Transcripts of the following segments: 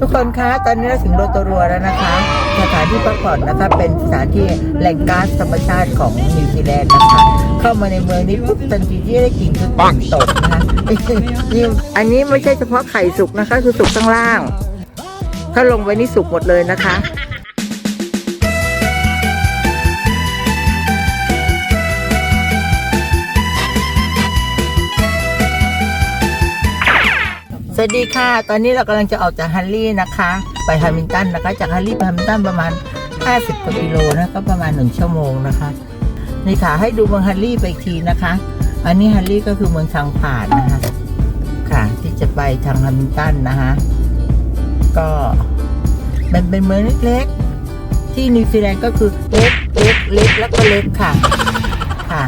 ทุกคนคะตอนนี้เราถึงโรตรัวแล้วนะคะ สถานที่พักผ่อนนะคะเป็นสถานที่แหล่งก๊าซธรรมชาติของนิวซีแลนด์นะคะ เข้ามาในเมืองนี้ปุ๊บทันทีที่ได้กลิ่นคือกลิ่นตกนะคะนี่อันนี้ไม่ใช่เฉพาะไข่สุกนะคะ คือสุกข้างล่าง ถ้าลงไปนี่สุกหมดเลยนะคะ สวัสดีค่ะ ตอนนี้เรากำลังจะออกจากฮันลี่นะคะ ไปฮามิลตันนะคะ จากฮันลี่ไปฮามิลตันประมาณ 50กว่ากิโลนะก็ประมาณ 1 ชั่วโมงนะคะนี่ค่ะให้ดูเมืองฮันลี่ไปทีนะคะ อันนี้ฮันลี่ก็คือเมืองทางผ่านนะคะ ค่ะ ที่จะไปทางฮามิลตันนะคะก็มันเป็นเมืองเล็กๆ ที่นิวซีแลนด์ก็คือเล็กเล็กเล็กแล้วก็เล็กค่ะ ค่ะ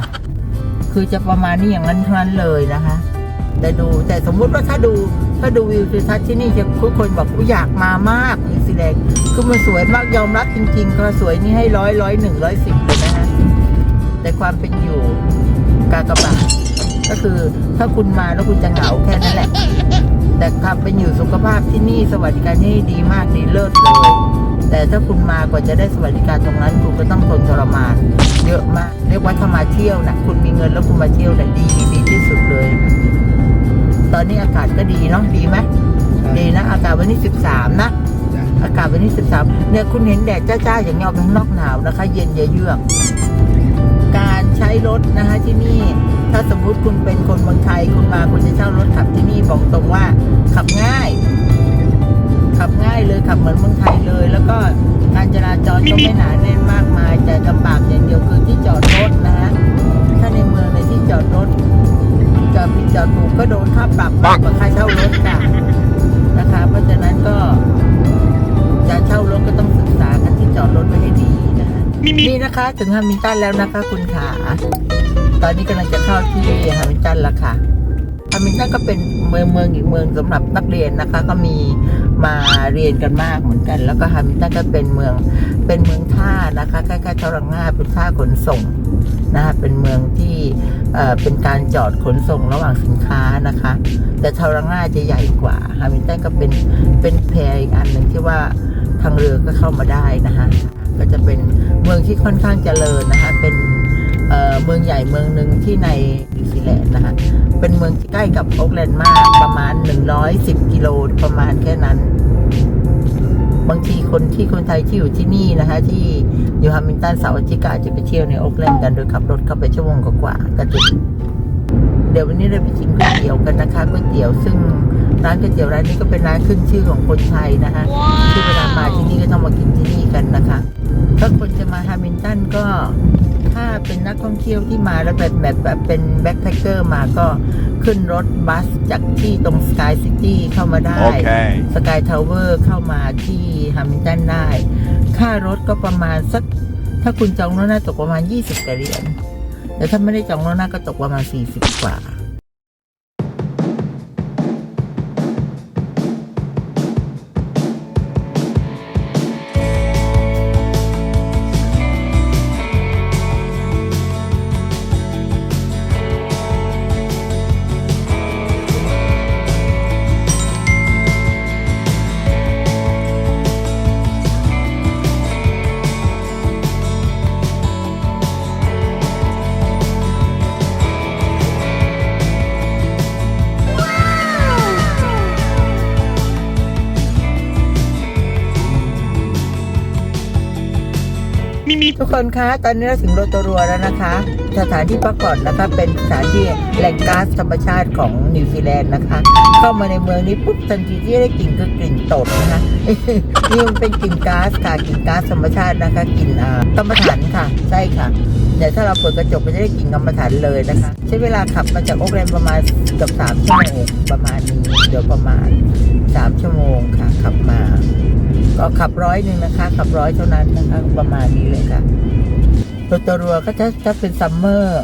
คือจะประมาณนี้อย่างนั้นทั้งนั้นเลยนะคะแต่ดูแต่สมมุติว่าถ้าดู ถ้าดูวิวทิวทัศน์ที่นี่จะทุกคนบอกว่าอยากมามากนิวซีแลนด์คือมันสวยมากยอมรับจริงๆก็สวยนี่ให้ร้อยร้อยหนึ่งร้อยสิบเลยนะฮะแต่ความเป็นอยู่กากบาทก็คือถ้าคุณมาแล้วคุณจะเหงาแค่นั้นแหละ แต่ความเป็นอยู่สุขภาพที่นี่สวัสดิการที่ดีมากดีเลิศเลยแต่ถ้าคุณมากว่าจะได้สวัสดิการตรงนั้นคุณก็ต้องทนทรมานเยอะมาก เรียกว่าถ้ามาเที่ยวนะคุณมีเงินแล้วคุณมาเที่ยวนะดีดีที่สุดเลย ตอนนี้อากาศก็ดีเนาะดีไหมดีนะ อากาศวันนี้สิบสามนะ อากาศวันนี้สิบสามเนี่ยคุณเห็นแดดจ้าๆอย่างเงี้ยออกไปข้างนอกหนาวนะคะ เย็นเยือกๆการใช้รถนะคะที่นี่ถ้าสมมุติคุณเป็นคนเมืองไทยคุณมาคุณจะเช่ารถขับที่นี่บอกตรงว่า ขับง่าย ขับง่ายเลยขับเหมือนเมืองไทยเลย แล้วก็การจราจรก็ไม่หนาแน่นมากมายแต่ลำบากอย่างเดียวคือที่จอดรถนะฮะถ้าในเมืองในที่จอดรถจอ ดผิดจอดถูกก็โดนค่าปรับมากกว่าค่าเช่ารถค่ะนะคะ เพราะฉะนั้นก็จะเช่ารถก็ต้องศึกษากันที่จอดรถไว้ให้ดีนะคะนี่นะคะ ถึงฮามิลตันแล้วนะคะ คุณขาตอนนี้กำลังจะเข้าที่ฮามิลตันแล้วค่ะฮามิลตันก็เป็นเมืองเมืองอีกเมืองสำหรับนักเรียนนะคะ ก็มี มาเรียนกันมากเหมือนกัน แล้วก็ฮามิลตันก็เป็นเมืองเป็นเมืองท่านะคะใกล้ๆทรังงาเป็นท่าขนส่งนะคะเป็นเมืองที่เป็นการจอดขนส่งระหว่างสินค้านะคะ แต่ทารังง่าจะใหญ่กว่าฮามิลตันก็เป็นเป็นแพรอีกอันหนึ่งที่ว่าทางเรือก็เข้ามาได้นะคะก็จะเป็นเมืองที่ค่อนข้างเจริญนะคะเป็น เมืองใหญ่เมืองหนึ่งที่ในนิวซีแลนด์นะคะเป็นเมืองที่ใกล้กับโอ๊กแลนด์มาก ประมาณ 110 กิโลประมาณแค่นั้น บางทีคนที่คนไทยที่อยู่ที่นี่นะคะ ที่อยู่ฮามิลตันเสาร์อาทิตย์ก็อาจจะไปเที่ยวในโอ๊กแลนด์กันโดยขับรถเข้าไปชั่วโมงกว่าก็ถึงเดี๋ยววันนี้เราไปกินก๋วยเตี๋ยวกันนะคะก๋วยเตี๋ยวซึ่งร้านก๋วยเตี๋ยวร้านนี้ก็เป็นร้านขึ้นชื่อของคนไทยนะคะที่เวลามาที่นี่ก็ต้องมากินที่นี่กันนะคะ ถ้าคนจะมาฮามิลตันก็ ถ้าเป็นนักท่องเที่ยวที่มาแล้วแบบแบบแบบเป็นแบ็คแพคเกอร์มาก็ขึ้นรถบัสจากที่ตรงสกายซิตี้เข้ามาได้ Okay. สกายทาวเวอร์เข้ามาที่ฮามิลตันได้ ค่ารถก็ประมาณสัก ถ้าคุณจองล่วงหน้าตกประมาณ 20กว่าเหรียญแต่ถ้าไม่ได้จองล่วงหน้าก็ตกประมาณ 40 กว่า ทุกคนคะตอนนี้เราถึงโรตรัวแล้วนะคะ สถานที่พักผ่อนนะคะเป็นสถานที่แหล่งก๊าซธรรมชาติของนิวซีแลนด์นะคะ เข้ามาในเมืองนี้ปุ๊บทันทีที่ได้กลิ่นคือกลิ่นตดนะคะนี่มันเป็นกลิ่นก๊าซค่ะกลิ่นก๊าซธรรมชาตินะคะกลิ่นอ่ากรรมฐานค่ะใช่ค่ะเดี๋ยวถ้าเราเปิดกระจกก็จะได้กลิ่นกรรมฐานเลยนะคะ ใช้เวลาขับมาจากโอ๊กแลนด์ประมาณเกือบสามชั่วโมงประมาณนี้เดี๋ยวประมาณสามชั่วโมงค่ะขับมา ก็ขับร้อยหนึ่งนะคะ ขับร้อยเท่านั้นนะคะประมาณนี้เลยค่ะโรโตรัวก็จะถ้าเป็นซัมเมอร์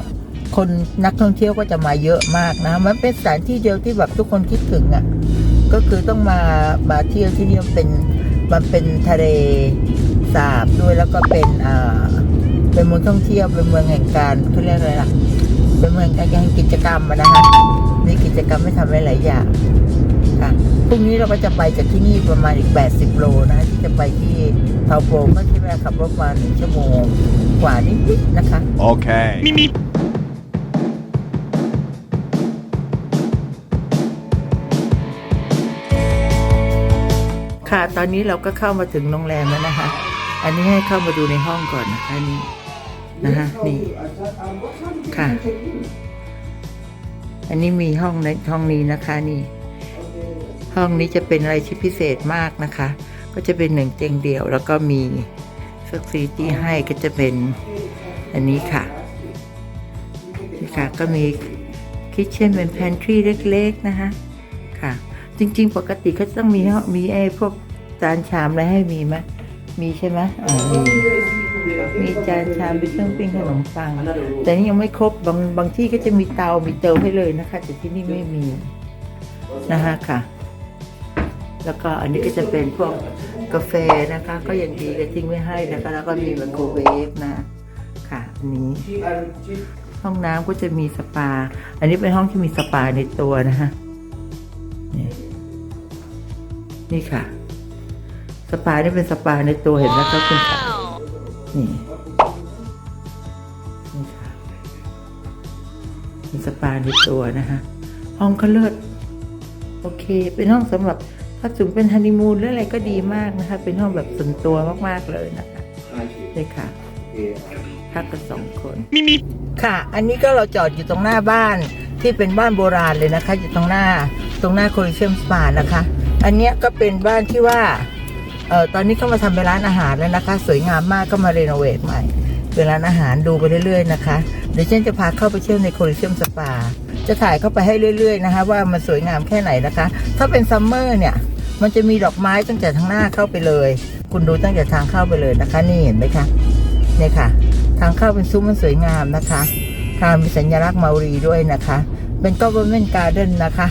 คนนักท่องเที่ยวก็จะมาเยอะมากนะ มันเป็นสถานที่เดียวที่แบบทุกคนคิดถึงอะ่ะ ก็คือต้องมามาเที่ยวที่นี่มันเป็นมันเป็นทะเลสาบด้วยแล้วก็เป็นอ่าเป็นเมืองท่องเที่ยวเป็นเมืองแห่งการเขาเรียกอะไรล่ะ เป็นเมืองแห่งกิจกรรมนะคะมีกิจกรรมให้ทำหลายๆอย่างค่ะ พรุ่งนี้เราก็จะไปจากที่นี่ประมาณอีก 80 โลนะที่จะไปที่เทาโปรก็ใช้เวลาขับรถประมาณหนึ่งชั่วโมงกว่านิดๆนะคะ Okay. ค่ะ ตอนนี้เราก็เข้ามาถึงโรงแรมแล้วนะคะ อันนี้ให้เข้ามาดูในห้องก่อนนะคะนี่นะคะนี่ค่ะ อันนี้มีห้องในห้องนี้นะคะนี่ ห้องนี้จะเป็นอะไรที่พิเศษมากนะคะ ก็จะเป็นหนึ่งเตียงเดียว แล้วก็มีฟัซิลิตี้ให้ก็จะเป็นอันนี้ค่ะนี่ค่ะก็มีคิทเช่นเป็นแพนทรีเล็กๆนะคะค่ะ จริงๆ ปกติเขาต้องมีห้องมีไอ้พวกจานชามอะไรให้มีไหมมีใช่ไหมอ่ามีมีจานชามมีเครื่องปิ้งขนมปัง แต่นี่ยังไม่ครบบางบางที่ก็จะมีเตา มีเตาให้เลยนะคะ แต่ที่นี่ไม่มีนะคะค่ะ แล้วก็อันนี้ก็จะเป็นพวกกาแฟนะคะ ก็ยังดีก็ทิ้งไว้ให้นะคะแล้วก็มีไมโครเวฟนะค่ะอันนี้ ห้องน้ำก็จะมีสปา อันนี้เป็นห้องที่มีสปาในตัวนะคะนี่นี่ค่ะ สปานี่เป็นสปาในตัวเห็นไหมครับคุณค่ะนี่นี่ค่ะมีสปาในตัวนะคะห้องก็เลิศโอเค เป็นห้องสำหรับ ถ้าถึงเป็นฮันนีมูนหรืออะไรก็ดีมากนะคะ เป็นห้องแบบส่วนตัวมากๆเลยนะคะนี่ค่ะพักกันสองคนค่ะ อันนี้ก็เราจอดอยู่ตรงหน้าบ้านที่เป็นบ้านโบราณเลยนะคะ อยู่ตรงหน้าตรงหน้าโคลิเชียมสปานะคะ อันเนี้ยก็เป็นบ้านที่ว่าเอ่อตอนนี้เขามาทำเป็นร้านอาหารแล้วนะคะ สวยงามมากก็มารีโนเวทใหม่เป็นร้านอาหารดูไปเรื่อยๆนะคะ เดี๋ยวฉันจะพาเข้าไปเที่ยวในโคลิเชียมสปา จะถ่ายเข้าไปให้เรื่อยๆนะคะ ว่ามันสวยงามแค่ไหนนะคะ ถ้าเป็นซัมเมอร์เนี่ย มันจะมีดอกไม้ตั้งแต่ทางหน้าเข้าไปเลย คุณดูตั้งแต่ทางเข้าไปเลยนะคะ นี่เห็นไหมคะเนี่ยค่ะ ทางเข้าเป็นซุ้มมันสวยงามนะคะค่ะมีสัญลักษณ์เมารีด้วยนะคะ เป็น government garden นะคะ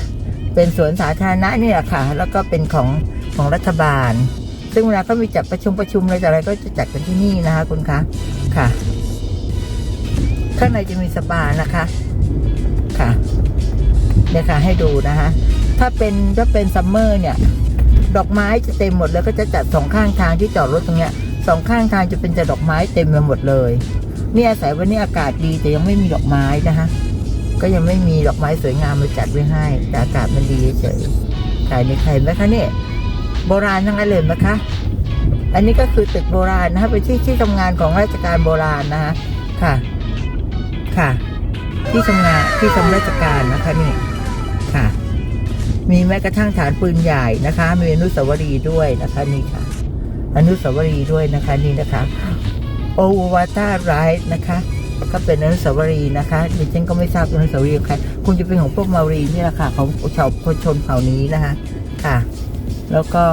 เป็นสวนสาธารณะนี่แหละค่ะ แล้วก็เป็นของของรัฐบาล ซึ่งเวลาเขามีจัดประชุมประชุมอะไรต่ออะไรก็จะจัดกันที่นี่นะคะ คุณคะค่ะ ข้างในจะมีสปานะคะ ค่ะเนี่ยค่ะให้ดูนะคะ ถ้าเป็นถ้าเป็นซัมเมอร์เนี่ย ดอกไม้จะเต็มหมดเลยก็จะจัดสองข้างทางที่จอดรถตรงเนี้ยสองข้างทางจะเป็นแต่ดอกไม้เต็มไปหมดเลย เนี่ยอาศัยวันนี้อากาศดีแต่ยังไม่มีดอกไม้นะคะก็ยังไม่มีดอกไม้สวยงามมาจัดไว้ให้ แต่อากาศมันดีเฉยๆถ่ายในใครไหมคะเนี่ยโบราณทั้งนั้นเลยไหมคะ อันนี้ก็คือตึกโบราณนะคะเป็นที่ที่ทำงานของราชการโบราณนะคะค่ะ ค่ะ ที่ทำงานที่ทำราชการนะคะนี่ค่ะ มีแม้กระทั่งฐานปืนใหญ่นะคะ มีอนุสาวรีย์ด้วยนะคะนี่ค่ะ อนุสาวรีย์ด้วยนะคะนี่นะคะ โอวาตาไรท์นะคะก็เป็นอนุสาวรีย์นะคะดิฉันก็ไม่ทราบอนุสาวรีย์ใครคงจะเป็นของพวกมารีนี่แหละค่ะ ของชาวชนเผ่านี้นะคะ ค่ะ แล้วก็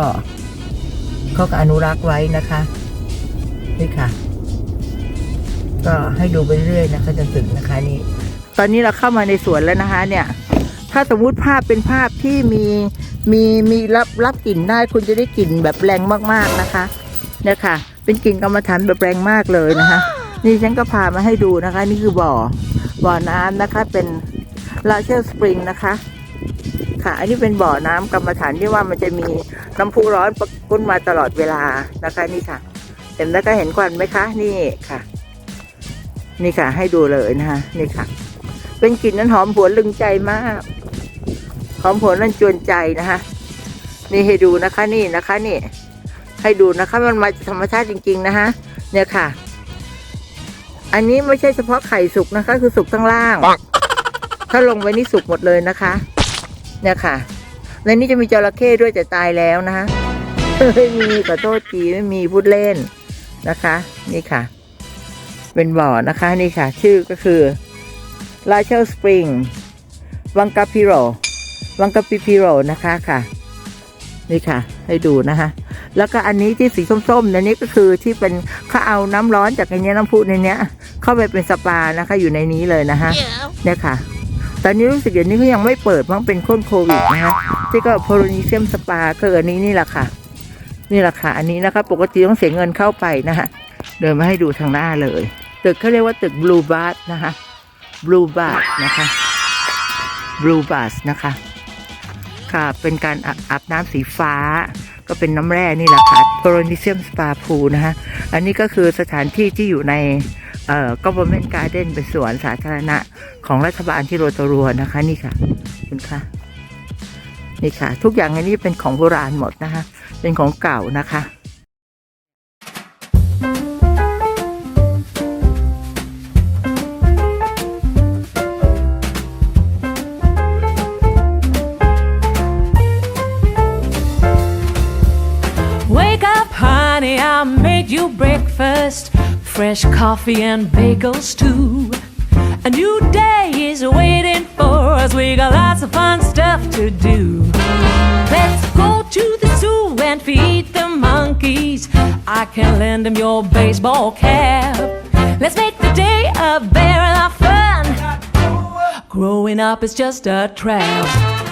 เขาก็อนุรักษ์ไว้นะคะนี่ค่ะ ก็ให้ดูไปเรื่อยนะคะจนถึงนะคะนี่ตอนนี้เราเข้ามาในสวนแล้วนะคะ เนี่ย ถ้าสมมุติภาพเป็นภาพที่มีมีมีรับรับกลิ่นได้คุณจะได้กลิ่นแบบแรงมากๆนะคะเนี่ยค่ะ เป็นกลิ่นกรรมฐานแบบแรงมากเลยนะคะ นี่ฉันก็พามาให้ดูนะคะ นี่คือบ่อบ่อน้ำนะคะเป็นลาเชลสปริงนะคะ ค่ะอันนี้เป็นบ่อน้ำกรรมฐานที่ว่ามันจะมีน้ำพุร้อนปะปุ้นมาตลอดเวลานะคะนี่ค่ะ เห็นแล้วก็เห็นควันไหมคะนี่ค่ะ นี่ค่ะให้ดูเลยนะคะนี่ค่ะ เป็นกลิ่นนั้นหอมหวนลึงใจมาก หอมหวนนั่นจวนใจนะคะนี่ให้ดูนะคะนี่นะคะนี่ ให้ดูนะคะมันมาจากธรรมชาติจริง ๆ นะคะเนี่ยค่ะ อันนี้ไม่ใช่เฉพาะไข่สุกนะคะ คือสุกทั้งล่าง ถ้าลงไว้นี่สุกหมดเลยนะคะ เนี่ยค่ะในนี้จะมีจระเข้ด้วยแต่ตายแล้วนะคะไม่มีขอโทษทีไม่มีพูดเล่นนะคะ นี่ค่ะ เป็นบ่อนะคะนี่ค่ะ ชื่อก็คือลาเชลสปริงวังกาพิโร วังกาปิพิโรนะคะค่ะ นี่ค่ะ ให้ดูนะคะ แล้วก็อันนี้ที่สีส้มๆเนี่ยนี่ก็คือที่เป็นเขาเอาน้ำร้อนจากในนี้น้ำพุในเนี้ย เข้าไปเป็นสปานะคะ อยู่ในนี้เลยนะคะเนี่ยค่ะตอนนี้รู้สึกเดี๋ยวนี้เขายังไม่เปิดเพราะเป็นคนโควิดนะคะที่ก็โพโลนีเซียมสปาคืออันนี้นี่แหละค่ะ นี่แหละค่ะ อันนี้นะคะ ปกติต้องเสียเงินเข้าไปนะคะเดินมาให้ดูทางหน้าเลย ตึกเขาเรียกว่าตึกบลูบาร์นะคะบลูบาร์นะคะบลูบาร์นะคะ ค่ะ เป็นการอาอาบน้ำสีฟ้า ก็เป็นน้ำแร่นี่แหละค่ะโพลนิเซียมสปาพูนะคะอันนี้ก็คือสถานที่ที่อยู่ในเอ่อ government garden เป็นสวนสาธารณะของรัฐบาลที่โรตรัวนะคะ นี่ค่ะคุณค่ะนี่ค่ะ ทุกอย่างอันนี้เป็นของโบราณหมดนะคะ เป็นของเก่านะคะ you breakfast. Fresh coffee and bagels, too. A new day is waiting for us. We got lots of fun stuff to do. Let's go to the zoo and feed the monkeys. I can lend them your baseball cap. Let's make the day a barrel of fun. Growing up is just a trap.